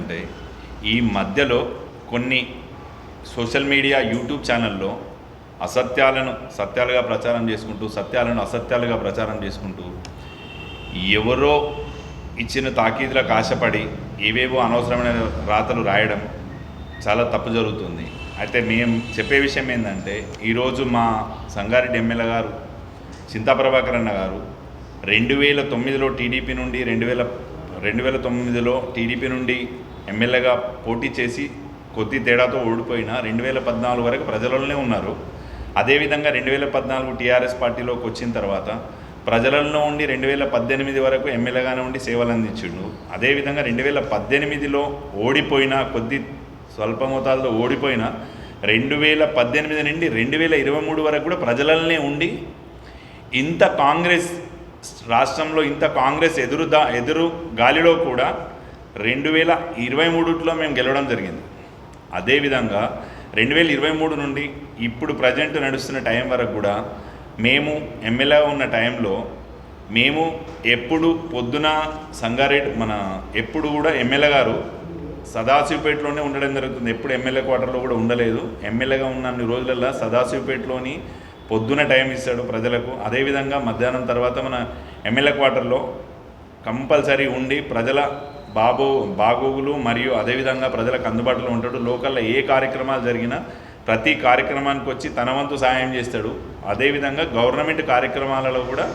ఏంటంటే ఈ మధ్యలో కొన్ని సోషల్ మీడియా యూట్యూబ్ ఛానల్లో అసత్యాలను సత్యాలుగా ప్రచారం చేసుకుంటూ సత్యాలను అసత్యాలుగా ప్రచారం చేసుకుంటూ ఎవరో ఇచ్చిన తాకీదులకు ఆశపడి ఏవేవో అనవసరమైన రాతలు రాయడం చాలా తప్పు జరుగుతుంది. అయితే మేము చెప్పే విషయం ఏంటంటే ఈరోజు మా సంగారెడ్డి ఎమ్మెల్యే గారు చింతాప్రభాకర్ అన్న గారు రెండు వేల తొమ్మిదిలో టీడీపీ నుండి రెండు వేల రెండు వేల తొమ్మిదిలో టీడీపీ నుండి ఎమ్మెల్యేగా పోటీ చేసి కొద్ది తేడాతో ఓడిపోయిన రెండు వేల పద్నాలుగు వరకు ప్రజలలోనే ఉన్నారు. అదేవిధంగా రెండు వేల పద్నాలుగు టీఆర్ఎస్ పార్టీలోకి వచ్చిన తర్వాత ప్రజలలో ఉండి రెండు వేల పద్దెనిమిది వరకు ఎమ్మెల్యేగానే ఉండి సేవలు అందించిండు. అదేవిధంగా రెండు వేల పద్దెనిమిదిలో ఓడిపోయిన కొద్ది స్వల్ప మోతాదులో ఓడిపోయిన రెండు వేల పద్దెనిమిది నుండి రెండు వేల ఇరవై మూడు వరకు కూడా ప్రజలనే ఉండి ఇంత కాంగ్రెస్ రాష్ట్రంలో ఇంత కాంగ్రెస్ ఎదురు దా ఎదురు గాలిలో కూడా రెండు వేల ఇరవై మూడులో మేము గెలవడం జరిగింది. అదేవిధంగా రెండు వేల ఇరవై మూడు నుండి ఇప్పుడు ప్రజెంట్ నడుస్తున్న టైం వరకు కూడా మేము ఎమ్మెల్యే ఉన్న టైంలో మేము ఎప్పుడు పొద్దున సంగారెడ్డి మన ఎప్పుడు కూడా ఎమ్మెల్యే గారు సదాశివపేటలోనే ఉండడం జరుగుతుంది. ఎప్పుడు ఎమ్మెల్యే క్వార్టర్లో కూడా ఉండలేదు. ఎమ్మెల్యేగా ఉన్న అన్ని రోజులలో సదాశివపేటలోని పొద్దున టైం ఇస్తాడు ప్రజలకు. అదేవిధంగా మధ్యాహ్నం తర్వాత మన ఎమ్మెల్యే క్వార్టర్లో కంపల్సరీ ఉండి ప్రజల బాబో బాగోగులు మరియు అదేవిధంగా ప్రజలకు అందుబాటులో ఉంటాడు. లోకల్లో ఏ కార్యక్రమాలు జరిగినా ప్రతి కార్యక్రమానికి వచ్చి తన వంతు సాయం చేస్తాడు. అదేవిధంగా గవర్నమెంట్ కార్యక్రమాలలో కూడా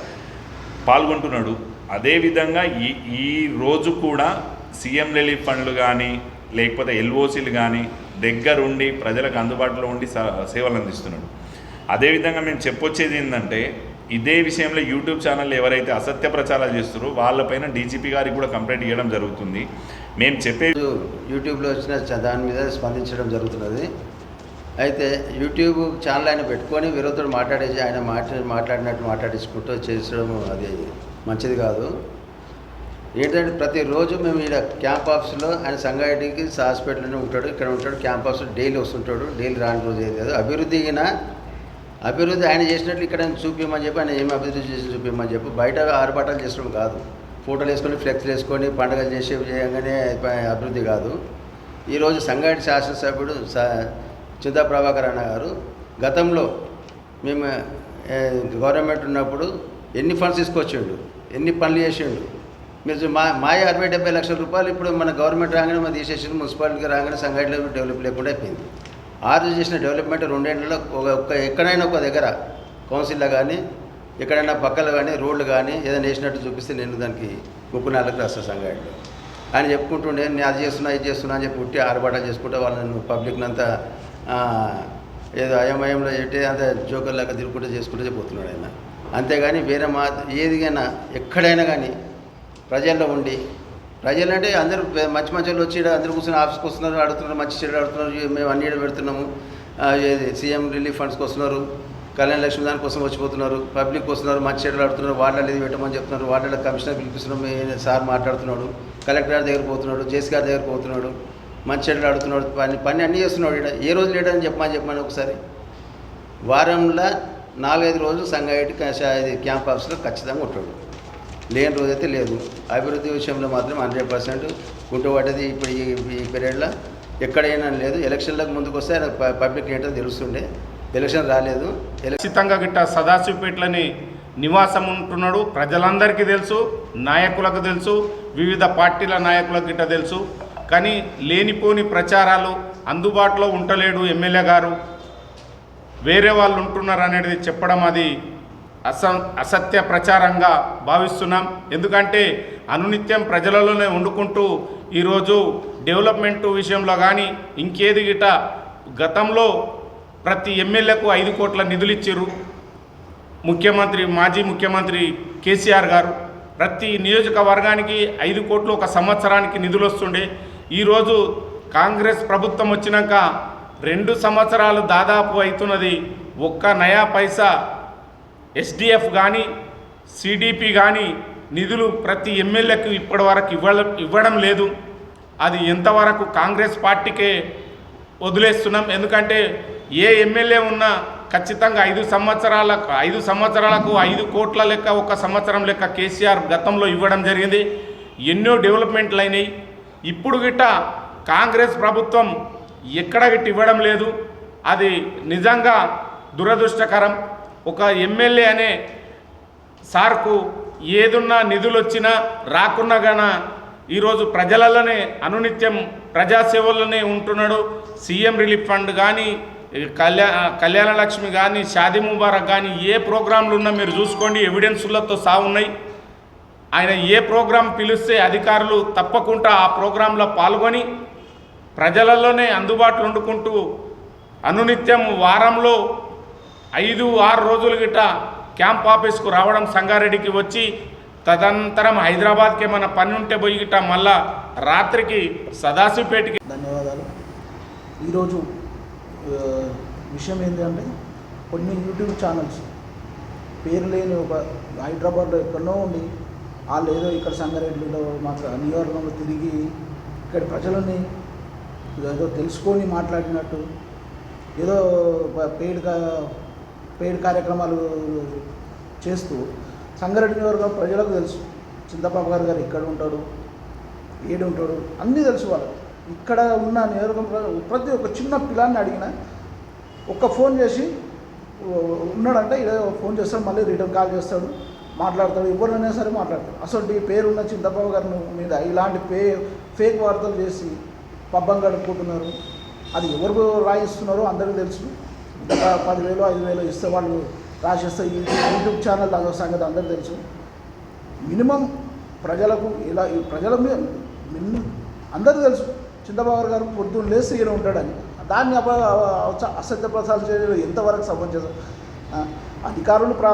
పాల్గొంటున్నాడు. అదేవిధంగా ఈ ఈ రోజు కూడా సీఎం రిలీఫ్ ఫండ్లు కానీ లేకపోతే ఎల్ఓసీలు కానీ దగ్గరుండి ప్రజలకు అందుబాటులో ఉండి స- సేవలు అందిస్తున్నాడు. అదేవిధంగా మేము చెప్పొచ్చేది ఏంటంటే ఇదే విషయంలో యూట్యూబ్ ఛానల్ ఎవరైతే అసత్య ప్రచారాలు చేస్తారో వాళ్ళపైన డీజీపీ గారికి కూడా కంప్లైంట్ ఇవ్వడం జరుగుతుంది. మేము చెప్పే యూట్యూబ్లో వచ్చిన దాని మీద స్పందించడం జరుగుతున్నది. అయితే యూట్యూబ్ ఛానల్ ఆయన పెట్టుకొని విరోధుడు మాట్లాడేసి ఆయన మాట్లా మాట్లాడినట్టు మాట్లాడించుకుంటూ చేసడం అది మంచిది కాదు. ఏంటంటే ప్రతిరోజు మేము ఇక్కడ క్యాంప్ ఆఫీస్లో ఆయన సంగారెడ్డికి హాస్పిటల్లోనే ఉంటాడు ఇక్కడ ఉంటాడు క్యాంప్ ఆఫీస్లో డైలీ వస్తుంటాడు డైలీ రాని రోజు ఏది కాదు. అభివృద్ధి అయినా అభివృద్ధి ఆయన చేసినట్లు ఇక్కడ చూపించమని చెప్పి ఆయన ఏమి అభివృద్ధి చేసి చూపించమని చెప్పి బయట ఆర్భాటాలు చేసడం కాదు. ఫోటోలు వేసుకొని ఫ్లెక్స్ వేసుకొని పండుగలు చేసి చేయగానే అభివృద్ధి కాదు. ఈరోజు సంగారెడ్డి శాసనసభ్యుడు చింతా ప్రభాకర్ అన్న గారు గతంలో మేము గవర్నమెంట్ ఉన్నప్పుడు ఎన్ని ఫండ్స్ తీసుకొచ్చిండు ఎన్ని పనులు చేసిండు. మీరు మా మాయ అరవై డెబ్బై లక్షల రూపాయలు ఇప్పుడు మన గవర్నమెంట్ రాగానే మన తీసేసి మున్సిపాలిటీకి రాగానే సంగారెడ్డిలో డెవలప్ లేకుండా అయిపోయింది. ఆరు చేసిన డెవలప్మెంట్ రెండేళ్ళలో ఒక ఒక్క ఎక్కడైనా ఒక దగ్గర కౌన్సిల్లో కానీ ఎక్కడైనా పక్కలు కానీ రోడ్లు కానీ ఏదైనా వేసినట్టు చూపిస్తే నేను దానికి ముక్కు నాలుగు రాష్ట్ర సంఘాయుడు ఆయన చెప్పుకుంటుండే నేను అది చేస్తున్నా ఇది చేస్తున్నా అని చెప్పి ఉట్టి ఆరబాటాలు చేసుకుంటే వాళ్ళని పబ్లిక్ని అంతా ఏదో అయమయంలో ఎట్టి అంత జోకర్లాగా తిరుగుకుంటూ చేసుకుంటూ చెప్పుతున్నాడు ఆయన. అంతేగాని వేరే మా ఏదిగైనా ఎక్కడైనా కానీ ప్రజల్లో ఉండి ప్రజలు అంటే అందరూ మంచి మంచి వాళ్ళు వచ్చి అందరూ కూర్చొని ఆఫీస్కి వస్తున్నారు అడుగుతున్నారు మంచి చెడు అడుగుతున్నారు మేము అన్ని పెడుతున్నాము. సీఎం రిలీఫ్ ఫండ్స్కి వస్తున్నారు కళ్యాణ లక్ష్మి దానికోసం వచ్చిపోతున్నారు పబ్లిక్ వస్తున్నారు మంచి చెడులు అడుగుతున్నారు వాళ్ళని ఇది పెట్టమని చెప్తున్నారు వాళ్ళ కమిషనర్ పిలిపిస్తున్నాం సార్ మాట్లాడుతున్నాడు కలెక్టర్ గారి దగ్గర పోతున్నాడు జేసీ గారి దగ్గర పోతున్నాడు మంచి చెడులు అడుగుతున్నాడు పని పని అన్నీ చేస్తున్నాడు ఈడ. ఏ రోజు లేడని చెప్పమని చెప్పమని ఒకసారి. వారంలో నాలుగైదు రోజులు సంగారెడ్డి ఇది క్యాంప్ ఆఫీస్లో ఖచ్చితంగా ఉంటాడు. లేని రోజైతే లేదు. అభివృద్ధి విషయంలో మాత్రం హండ్రెడ్ పర్సెంట్ గుంటుపడ్డది ఇప్పుడు ఈ ఈ పీరియడ్లో. ఎక్కడైనా లేదు. ఎలక్షన్లకు ముందుకు వస్తే పబ్లిక్ ఏంటో తెలుస్తుండే. ఎలక్షన్ రాలేదు. ఖచ్చితంగా గిట్ట సదాశివపేటలని నివాసం ఉంటున్నాడు. ప్రజలందరికీ తెలుసు. నాయకులకు తెలుసు. వివిధ పార్టీల నాయకులకు గిట్ట తెలుసు. కానీ లేనిపోని ప్రచారాలు అందుబాటులో ఉండలేడు ఎమ్మెల్యే గారు. వేరే వాళ్ళు ఉంటున్నారు అనేది చెప్పడం అది అస అసత్య ప్రచారంగా భావిస్తున్నాం. ఎందుకంటే అనునిత్యం ప్రజలలోనే వండుకుంటూ ఈరోజు డెవలప్మెంట్ విషయంలో కానీ ఇంకేది గిట గతంలో ప్రతి ఎమ్మెల్యేకు ఐదు కోట్ల నిధులు ఇచ్చారు ముఖ్యమంత్రి మాజీ ముఖ్యమంత్రి కేసీఆర్ గారు. ప్రతి నియోజకవర్గానికి ఐదు కోట్లు ఒక సంవత్సరానికి నిధులు వస్తుండే ఈరోజు కాంగ్రెస్ ప్రభుత్వం వచ్చినాక రెండు సంవత్సరాలు దాదాపు అవుతున్నది ఒక్క నయా పైసా ఎస్డిఎఫ్ కానీ సిడిపి కానీ నిధులు ప్రతి ఎమ్మెల్యేకు ఇప్పటివరకు ఇవ్వడం ఇవ్వడం లేదు. అది ఎంతవరకు కాంగ్రెస్ పార్టీకే వదిలేస్తున్నాం. ఎందుకంటే ఏ ఎమ్మెల్యే ఉన్నా ఖచ్చితంగా ఐదు సంవత్సరాలకు ఐదు సంవత్సరాలకు ఐదు కోట్ల లెక్క ఒక సంవత్సరం లెక్క కేసీఆర్ గతంలో ఇవ్వడం జరిగింది. ఎన్నో డెవలప్మెంట్లు అయినాయి. ఇప్పుడు గిట్ట కాంగ్రెస్ ప్రభుత్వం ఎక్కడ గిట్ట ఇవ్వడం లేదు. అది నిజంగా దురదృష్టకరం. ఒక ఎమ్మెల్యే అనే సార్కు ఏదున్నా నిధులు వచ్చినా రాకున్నా గానా ఈరోజు ప్రజలలోనే అనునిత్యం ప్రజాసేవల్లోనే ఉంటున్నాడు. సీఎం రిలీఫ్ ఫండ్ కానీ కళ్యాణ కళ్యాణలక్ష్మి కానీ షాదీ ముబారక్ కానీ ఏ ప్రోగ్రాంలు ఉన్నా మీరు చూసుకోండి. ఎవిడెన్సులతో సాగున్నాయి ఉన్నాయి. ఆయన ఏ ప్రోగ్రాం పిలిస్తే అధికారులు తప్పకుండా ఆ ప్రోగ్రాంలో పాల్గొని ప్రజలలోనే అందుబాటులో వండుకుంటూ అనునిత్యం వారంలో ఐదు ఆరు రోజులు గిట్ట క్యాంప్ ఆఫీస్కు రావడం సంగారెడ్డికి వచ్చి తదనంతరం హైదరాబాద్కి ఏమైనా పని ఉంటే పోయి గిట్ట మళ్ళా రాత్రికి సదాశివపేటకి ధన్యవాదాలు. ఈరోజు విషయం ఏంటంటే కొన్ని యూట్యూబ్ ఛానల్స్ పేరు లేని ఒక హైదరాబాద్లో ఎక్కడో ఉండి వాళ్ళు ఏదో ఇక్కడ సంగారెడ్డిలో మాకు నియోజకవర్గంలో తిరిగి ఇక్కడ ప్రజలని ఏదో తెలుసుకొని మాట్లాడినట్టు ఏదో పెయిడ్ పెయిడ్ కార్యక్రమాలు చేస్తూ సంగారెడ్డి నియోజకవర్గం ప్రజలకు తెలుసు. చింతపాప గారు గారు ఇక్కడ ఉంటాడు ఏడు ఉంటాడు అన్నీ తెలుసు వాళ్ళకి. ఇక్కడ ఉన్న నియోజకవర్గం ప్రతి ఒక్క చిన్న పిల్లాన్ని అడిగిన ఒక్క ఫోన్ చేసి ఉన్నాడంటే ఇదే ఫోన్ చేస్తాడు మళ్ళీ రిటర్న్ కాల్ చేస్తాడు మాట్లాడతాడు ఎవరినైనా సరే మాట్లాడతాడు. అసలు పేరు పేరున్న చింతబాబు గారి మీద ఇలాంటి పే ఫేక్ వార్తలు చేసి పబ్బం గడుపుకుంటున్నారు. అది ఎవరు రాయిస్తున్నారో అందరికీ తెలుసు. పదివేలు ఐదు వేలు ఇస్తే వాళ్ళు రాసిస్తే ఈ యూట్యూబ్ ఛానల్ అదో సంగతి అందరికీ తెలుసు. మినిమం ప్రజలకు ఇలా ఈ ప్రజల మీద మినిమం అందరూ తెలుసు. చింతబాబు గారు పొద్దున్న లేసి ఈయన ఉంటాడని. దాన్ని అప అసత్య ప్రసారం చేయడం ఎంతవరకు సమంజసం చేస్తారు అధికారులు ప్ర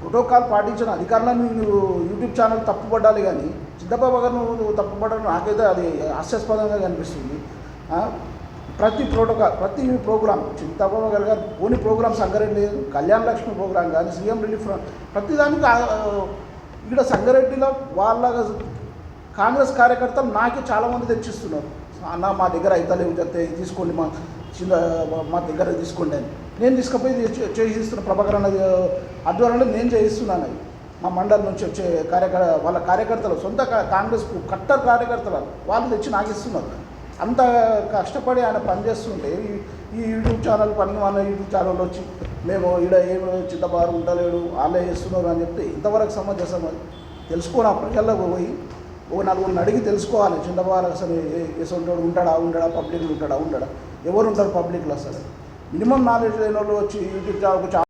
ప్రోటోకాల్ పాటించిన అధికారులను నువ్వు యూట్యూబ్ ఛానల్ తప్పుపడ్డాలి కానీ చింతబాబు గారు నువ్వు తప్పుపడడం నాకైతే అది హాస్యాస్పదంగా కనిపిస్తుంది. ప్రతి ప్రోటోకాల్ ప్రతి ప్రోగ్రామ్ చింతబాబు గారు గారు పోని ప్రోగ్రామ్ సంగారెడ్డి లేదు కళ్యాణ లక్ష్మి ప్రోగ్రామ్ కానీ సీఎం రిలీఫ్ ప్రతిదానికి ఇక్కడ సంగారెడ్డిలో వాళ్ళ కాంగ్రెస్ కార్యకర్తలు నాకే చాలామంది తెచ్చిస్తున్నారు. అన్న మా దగ్గర అయితలేవు చెప్తే తీసుకోండి మా చిన్న మా దగ్గర తీసుకోండి అని. నేను తీసుకుపోయి చేయిస్తున్న ప్రభాకర్ అన్న ఆధ్వర్యంలో నేను చేయిస్తున్నాను. అవి మా మండలి నుంచి వచ్చే కార్యకర్ వాళ్ళ కార్యకర్తలు సొంత కాంగ్రెస్ కట్టర్ కార్యకర్తలు వాళ్ళు తెచ్చి నాకు ఇస్తున్నారు. అంత కష్టపడి ఆయన పనిచేస్తుంటే ఈ- ఈ యూట్యూబ్ ఛానల్ పని మన యూట్యూబ్ ఛానల్ వచ్చి మేము ఈడ ఏమి చిన్నబారు ఉండలేడు వాళ్ళే చేస్తున్నారు అని చెప్తే ఇంతవరకు సమంజసం అది. తెలుసుకోని ఆ ప్రజల్లోకి పోయి ఓ నలుగురిని అడిగి తెలుసుకోవాలి చిన్నబారు అసలు ఎసంటోడు ఉంటాడా ఉండడా పబ్లిక్లో ఉంటాడా ఉండడా? ఎవరు ఉంటారు పబ్లిక్లో అసలు? మినిమం నాలెడ్జ్ లేని వాళ్ళు వచ్చి యూట్యూబ్ ఛానల్